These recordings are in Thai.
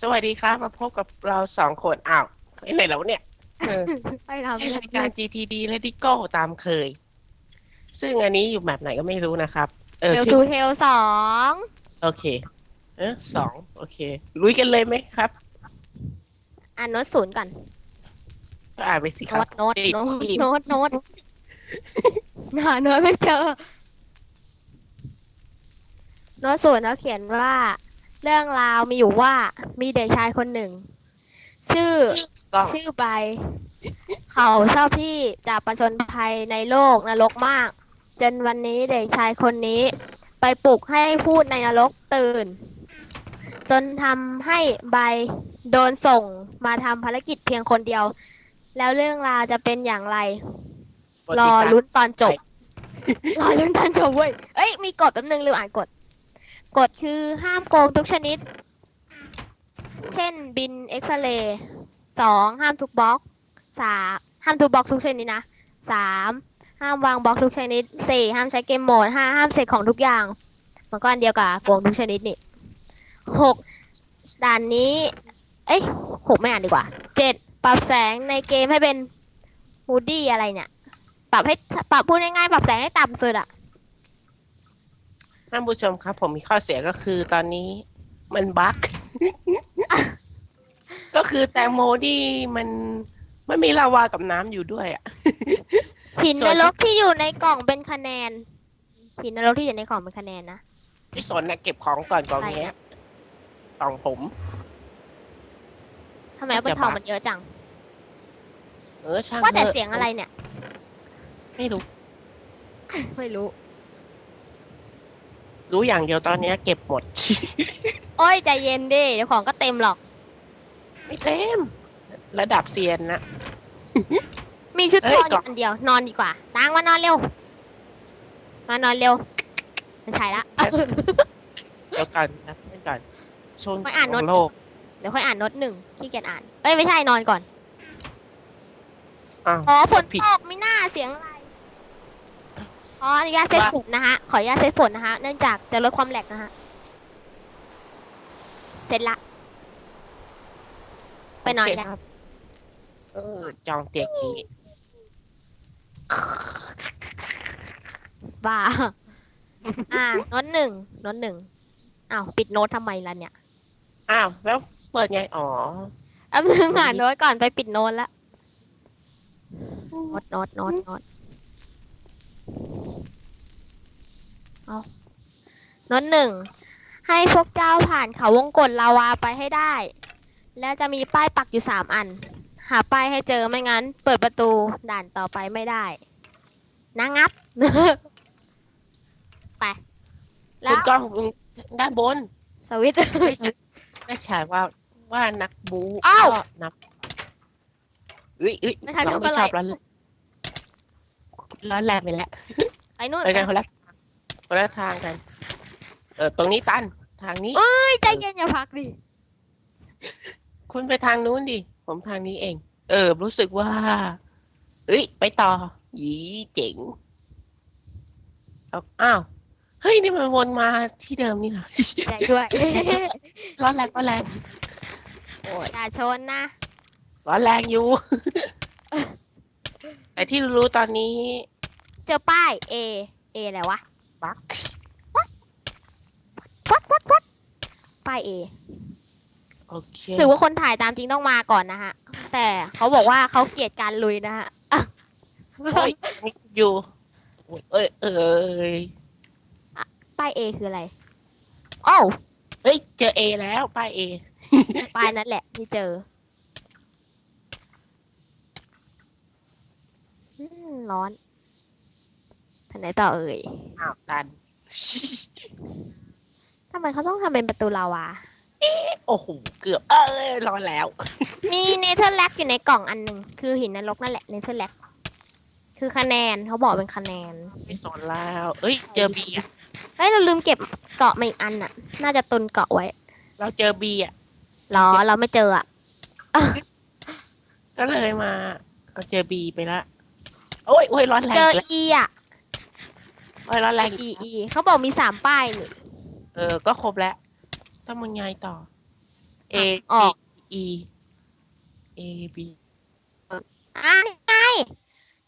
สวัสดีครับ มาพบกับเราสองคนอ้าวไปไหนแล้วเนี่ยเออไปทำในรายการ GTD และดิโก้ตามเคย ซึ่งอันนี้อยู่แบบไหนก็ไม่รู้นะครับ เออเฮลชื่ทูอเฮลสองโอเค เออสองโอเค ลุยกันเลยไหมครับ อ่านโน้ตศูนย์ก่อนก็อ่านไปสิคโน้รับตโน้ตนี่โน้ตนี่โน้ตโน้ตหาโน้ตไม่เจอ โน้ตศูนย์เขาเขียนว่า เรื่องราวมีอยู่ว่ามีเด็กชายคนหนึ่ง ชื่อกล้องชื่อใบ เขาชอบที่จะประชนภัยในโลกนรกมาก จนวันนี้เด็กชายคนนี้ ไปปลุกให้พูดในนรกตื่น จนทำให้ใบโดนส่งมาทำภารกิจเพียงคนเดียว แล้วเรื่องราวจะเป็นอย่างไรกดรติอดตามลุ้นตอนจบ รอลุ้นตอนจบเว้ยเอ้ยมีกฎแป๊บนึงลืมอ่านกฎ กฎคือห้ามโกงทุกชนิด เช่นบินเอ็กซเรย์สองห้ามทุกบล็อกสามห้ามทุกบล็อกทุกชนิดนะสามห้ามวางบล็อกทุกชนิดสี่ห้ามใช้เกมโหมดห้าห้ามเสกของทุกอย่างมันก็อันเดียวกับโกงทุกชนิดนี่หกด่านนี้ เอ้ยหกไม่อ่านดีกว่าเจ็ดปรับแสงในเกมให้เป็นมูดี้อะไรเนี่ย ปรับให้ปรับพูดง่ายๆปรับแสงให้ต่ำสุดอะ ท่านผู้ชมครับ ผมมีข้อเสียก็คือตอนนี้มันบั๊ก ก็คือแตงโมที่มันไม่มีลาวากับน้ำอยู่ด้วยอะ หินส่นวนรกที่อยู่ในกล่องเป็นคะแนน หินนรกที่อยู่ในกล่องเป็นคะแนนนะไอ้สนนะเก็บของก่อนกองอะไรเนี้ยนะกล่องผม ทำไมเอาเป็นทองมันเยอะจัง เออช่างว่าแต่ถเสียงอะไรเนี่ย ไม่รู้ ไม่รู้ รู้อย่างเดียวตอนเนี้ยเก็บหมด โอ้ยใจเย็นดิเดี๋ยวของก็เต็มหรอก ไม่เต็ม ระดับเซียนนะ มีชุดเอ้นยอนอกล่องยู่อันเดียวนอนดีกว่าตังมานอนเร็ว มานอนเร็วไม่ใช่ละ เดี๋ยวก่อนนะเดี๋ยวก่อนโซนไม่อ่านของโน้ตโลกเดี๋ยวค่อยอ่านโน้ตหนึ่งขี้เกียจอ่าน เอ้ยไม่ใช่นอนก่อน อ้าว อ๋อฝนผิด ตกไม่น่าเสียงอะไร อ๋ออนุญาตเซตฝนนะฮะ ขออนุญาตเซตฝนนะฮะ เนื่องจากจะลดความแหลกนะฮะ เสร็จละ ไปนอนโเคแล้วครับเออจองเตียงนี้บ้า อ่าโน้ตหนึ่งโน้ตหนึ่งอ้าวปิดโน้ตทำไมล่ะเนี่ย อ้าว แล้วเปิดไง อ๋อแป๊บนึงอ่านโน้ตก่อนไปปิดโน้ตละโน้ตโน้ตโน้ตโน้ต เอาโน้ตหนึ่ง ให้พวกเจ้าผ่านเขาวงกฏลาวาไปให้ได้ แล้วจะมีป้ายปักอยู่สามอัน หาป้ายให้เจอไม่งั้น เปิดประตูด่านต่อไปไม่ได้นะงับ ไป แล้คุวณกล้องด้านบน สวิตช์ ไม่ใช่ไม่ใช่ว่าว่านักบูอ้าวก็นับเอ้ยเอ้ยไม่ทันเราทำไม่อะไร ชอบร้อนร้อนแรงไปแล้วไปนู่นไปกันคนละ คนละทางกัน เออ ตรงนี้ตัน ทางนี้ เอ้ยใจเย็นอย่าพักดิ คุณไปทางนู้นดิ ผมทางนี้เอง เออ รู้สึกว่า เอ้ย ไปต่อ ยีเจ๋งเอาอ้าว เฮ้ย นี่มันวนมาที่เดิมนี่นะใจด้วย ร้อนแรงก็แรงโอ้ยอย่าชนนะ ร้อนแรงอยู่ แต่ที่รู้ตอนนี้ เจอป้าย A A อะไรวะ บั๊กวัดวัดวัดป้าย A โอเคถือว่าคนถ่ายตามจริงต้องมาก่อนนะฮะ แต่เขาบอกว่าเขาเกลียดการลุยนะฮะเฮ้ยนี่อยู่โอ้ยเอ้ยเอ้ยป้าย A คืออะไรอ้าวเฮ้ยเจอเอแล้วป้ายเอป้ายนั้นแหละที่เจออืมร้อน ทางไหนต่อเอ่ยอ้าวตัน ทำไมเขาต้องทำเป็นประตูลาวา โอ้โห เกือบ เอ้ยร้อนแล้ว มีเนเธอร์แลกอยู่ในกล่องอันหนึ่งคือหินนรกนั่นแหละเนเธอร์แลกคือคะแนนเขาบอกเป็นคะแนน ไม่สนแล้ว เอ้ย เจอบีอะ เฮ้ย เราลืมเก็บเกาะมาอีกอันน่ะ น่าจะตุนเกาะไว้เราเจอบีอะ หรอเราไม่เจออะ ก็เลยมา เราเจอบีไปละ โอ้ยโอ้ยร้อนแรงเจออีกแล้ว E อะ โอ้ยร้อนแรง E อีก E เขาบอกมีสามป้ายนี่ เออ ก็ครบแล้วต้องมึงไงต่อ A ออก B E A B อ่านี่ไง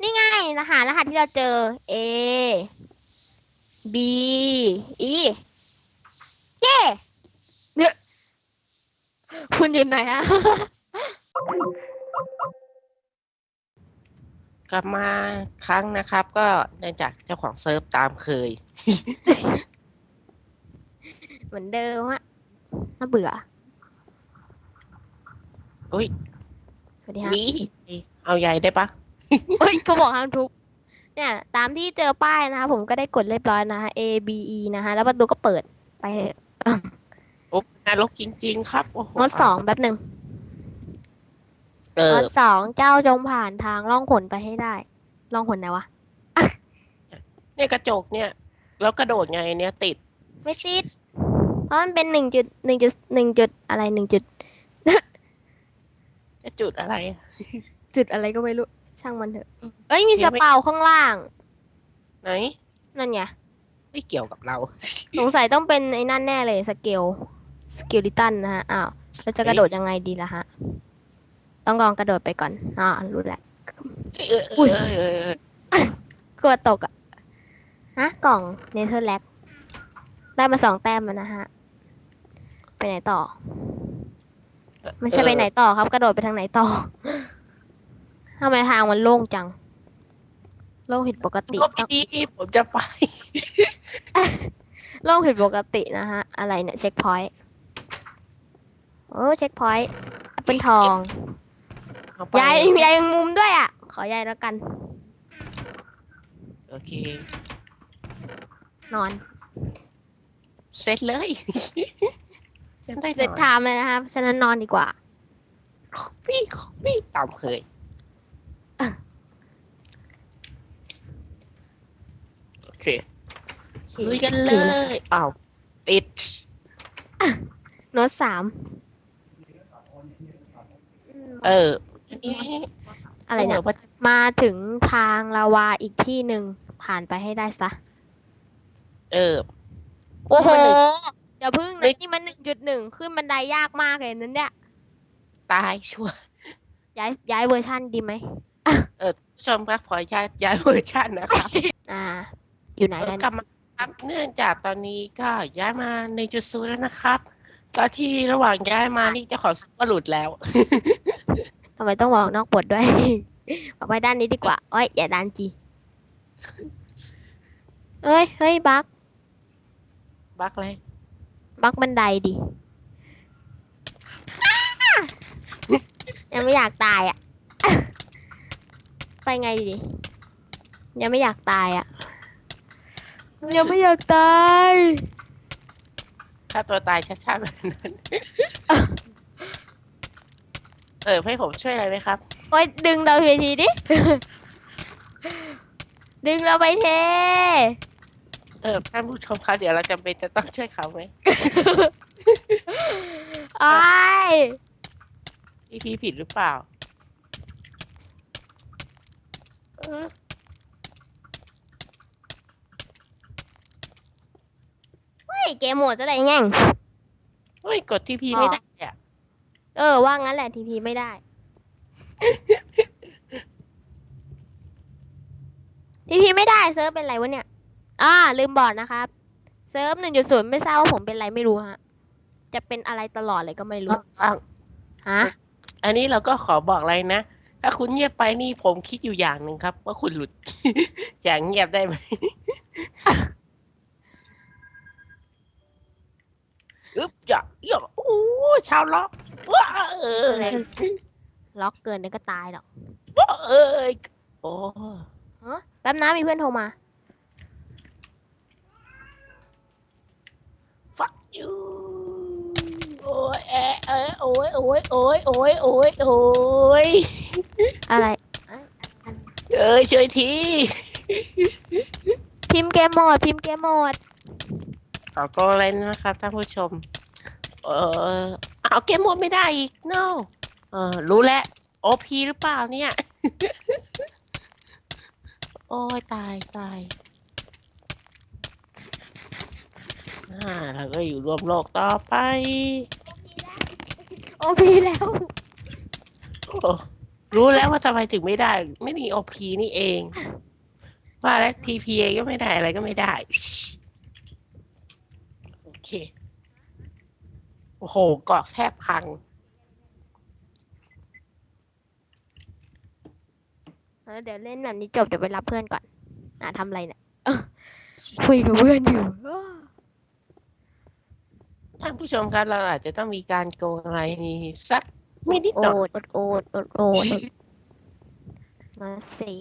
นี่ไงรหัสรหัสที่เราเจอ A B E เย้เนี่ยคุณอยู่ไหนอะ กลับมาครั้งนะครับ ก็เนื่องจากเจ้าของเซิร์ฟตามเคย เหมือนเดิมอะน่าเบื่ออุ้ยสวัสดีฮะนี่เอาใหญ่ได้ปะเฮ้ยเขาบอกห้ามทุบเนี่ยตามที่เจอป้ายนะคะผมก็ได้กดเรียบร้อยนะคะ A B E นะคะแล้วประตูก็เปิดไปเถอะโอ้นรกจริง ๆ ครับโอ้โหงดสองแป๊บหนึ่ง เองอดสองเจ้าจงผ่านทางล่องขนไปให้ได้ล่องขนไหนวะ เนี่ยกระจกเนี่ย แล้วกระโดดไงเนี่ยติด ไม่ติดเพราะมันเป็นหนึ่งจุดหนึ่งจุดหนึ่งจุดอะไรหนึ่งจุดจะจุดอะไรอะจุดอะไรก็ไม่รู้ ช่างมันเถอะ เอ้ยมีสเปาข้างล่าง ไหน นั่นไง ไม่เกี่ยวกับเรา สงสัยต้องเป็นไอ้นั่นแน่เลยสเกล สเกลิตันนะฮะ อ้าวเราจะกระโดดยังไงดีล่ะฮะ ต้องลองกระโดดไปก่อนอ่ารู้แหละเออเออเออเออกลัวตกอะฮะกล่องเนเธอร์แลกได้มาสองแต้มแล้วนะฮะ ไปไหนต่อ ไม่ใช่ไปไหนต่อครับ กระโดดไปทางไหนต่อทำไมทางมันโล่งจัง โล่งผิดปกติก็ไม่ดีผมจะไป โล่งผิดปกตินะฮะ อะไรเนี่ย เช็คพอยต์ โอ้ เช็คพอยต์เป็นทอง เอาไป ยายยายยังมุมด้วยอะ ขอยายแล้วกัน โอเค นอน เสร็จเลยฉันได้เสร็จนอนไทม์เลยนะครับฉะนั้นนอนดีกว่า คอฟฟี่คอฟฟี่ตามเคยโอเคลุยกันเลยอ้าวติด โน้ตสามเออ อะไรเนี่ยว่ามาถึงทางลาวาอีกที่หนึ่งผ่านไปให้ได้ซะ เออ โอ้โหมันหนึ่งเดี๋ยวพึ่งเฮ้นะยนี่มันหนึ่งจุดหนึ่งขึ้นบันไดยากมากเลยนั่นเนี่ยตายชัวร์ย้ายย้ายเวอร์ชันดีไหมผู้ชมครับขออนุญาตย้ายเวอร์ชันนะครับ อ่า อยู่ไหนเออกันกลับมาครับเนื่องจากตอนนี้ก็ย้ายมาในจุดศูนย์แล้วนะครับก็ที่ระหว่างย้ายมานี่เจ้าของซุปเปอร์หลุดแล้ว ทำไมต้องบอกนอกบทด้วย บอกไปด้านนี้ดีกว่าเอ้ยอย่าด้านจีเอ้ย เฮ้ย บักบักเลยบักบันไดดิ ยังไม่อยากตายอะ ไปไงดียังไม่อยากตายอะ ยังไม่อยากตาย ถ้าตัวตายชัดๆแบบนั้น เออให้ผมช่วยอะไรไหมครับ โอ้ยดึงเราทีทีดิ ดึงเราไปเท เออท่านผู้ชมครับเดี๋ยวเราจำเป็นจะต้องช่วยเขาไหมไอ้ายพี่พี่ผิดหรือเปล่าเออเฮ้ยเกมโหมดจะได้แง่งเฮ้ยกดที่พี่อ๋อไม่ได้อะ เออ ว่างั้นแหละทีพีไม่ได้ ทีพีไม่ได้เซิร์ฟเป็นไรวะเนี่ย อ่า ลืมบอกนะครับ เซิร์ฟหนึ่งจุดศูนย์ไม่ทราบว่าผมเป็นไรไม่รู้ฮะ จะเป็นอะไรตลอดเลยก็ไม่รู้อ้าวฮะ อันนี้เราก็ขอบอกอะไรนะ ถ้าคุณเงียบไปนี่ผมคิดอยู่อย่างหนึ่งครับ ว่าคุณหลุด อย่างเงียบได้ไหมอึ๊บอย่าอย่าโอ้ชาวล็อก ว้าเออล็อกเกินเดี๋ยวก็ตายหรอกว้าเอ้ยโอ้ฮะแป๊บนะมีเพื่อนโทรมา fuck you โอ้ยแอะเอยโอ้ยโอ้ยโอ้ยโอ้ยโอ้ยโอ้ยอะไร เอ้ยช่วยทีพิมพ์เกมโหมด พิมพ์เกมโหมดขอโกเลยนะครับท่านผู้ชม เออ เอาเกมหมดไม่ได้อีก no เออรู้แล้วโอพีหรือเปล่าเนี่ย โอ้ยตายตายอ่าเราก็อยู่รวมโลกต่อไป โอพีแล้วโอ้รู้แล้วว่าทำไมถึงไม่ได้ ไม่มีโอพีนี่เอง ว่าแล้วทีพีเก็ไม่ได้อะไรก็ไม่ได้ โอเค โอ้โหเกาะแทบพังเออเดี๋ยวเล่นแบบนี้จบเดี๋ยวไปรับเพื่อนก่อน อะทำอะไรเนี่ยเอ้อคุยกับเพื่อนอยู่ท่านผู้ชมครับเราอาจจะต้องมีการโกงอะไรสักไม่นิดหน่อยโอดโอดโอดโอดมาสิ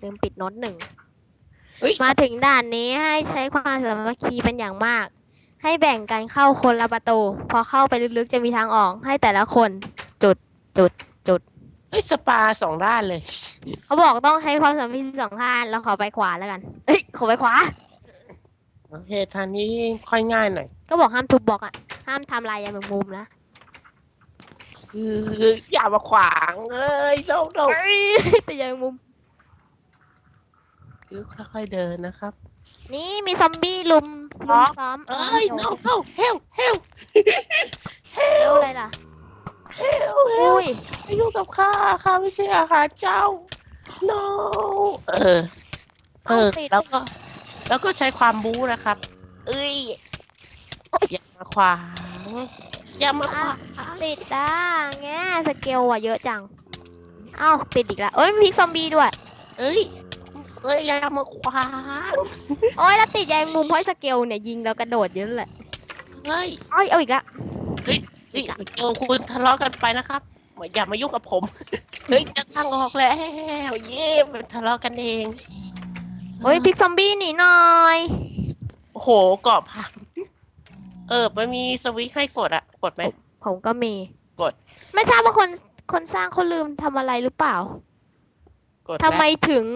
ลืมปิดโน้ตหนึ่งเฮ้ยมาถึงด่านนี้ให้ใช้ความสามัคคีเป็นอย่างมาก ให้แบ่งกันเข้าคนละประตู พอเข้าไปลึกๆจะมีทางออก ให้แต่ละคนจุดจุดจุดเฮ้ยสปาสองด้านเลย เขาบอกต้องใช้ความสามัคคีสองข้างแล้วขอไปขวาแล้วกันเอ้ยขอไปขวา โอเคทางนี้ค่อยง่ายหน่อย ก็บอกห้ามทุบบล็อกอะห้ามทำลายยางแมงมุมนะคืออย่ามาขวางเอ้ยโน้โน้เอ้ยแต่ยางแมงมุม คือค่อยๆเดินนะครับ นี่มีซอมบี้ลุม ลุมซ้อมเอ้ยโน้โน้เฮลเฮลเฮเอ้ลอะไรล่ะเฮลเฮลอุ้ยไม่ยุ่งกับข้าข้าไม่ใช่อาหารเจ้า no เออ เออติด แล้วก็ แล้วก็ใช้ความบู๊นะครับ เอ้ย อย่ามาขวางอย่ามาขวางติดอะแง่สเกลอะเยอะจัง เอ้าติดอีกแล้วเอ้ยมีพิกซอมบี้ด้วย เอ้ย เอ้ยอย่ามาขวางโอ้ยแล้วติดยางมุมเพราะสเกลเนี่ยยิงแล้วกระโดดเยอะแหละเฮ้ยเอ้ยเอาอีกละนี่สเกลคุณทะเลาะกันไปนะครับอย่ามายุ่งกับผม เฮ้ยจะทางออกแล้วเย้มันทะเลาะกันเองโอ้ยพิกซอมบี้หนีหน่อยโอ้โหเกาะพังเออมันมีสวิตช์ให้กดอะกดไหม ผมก็มีกด ไม่ทราบว่าคนคนสร้างเขาลืมทำอะไรหรือเปล่ากดทำไมแล้วถึง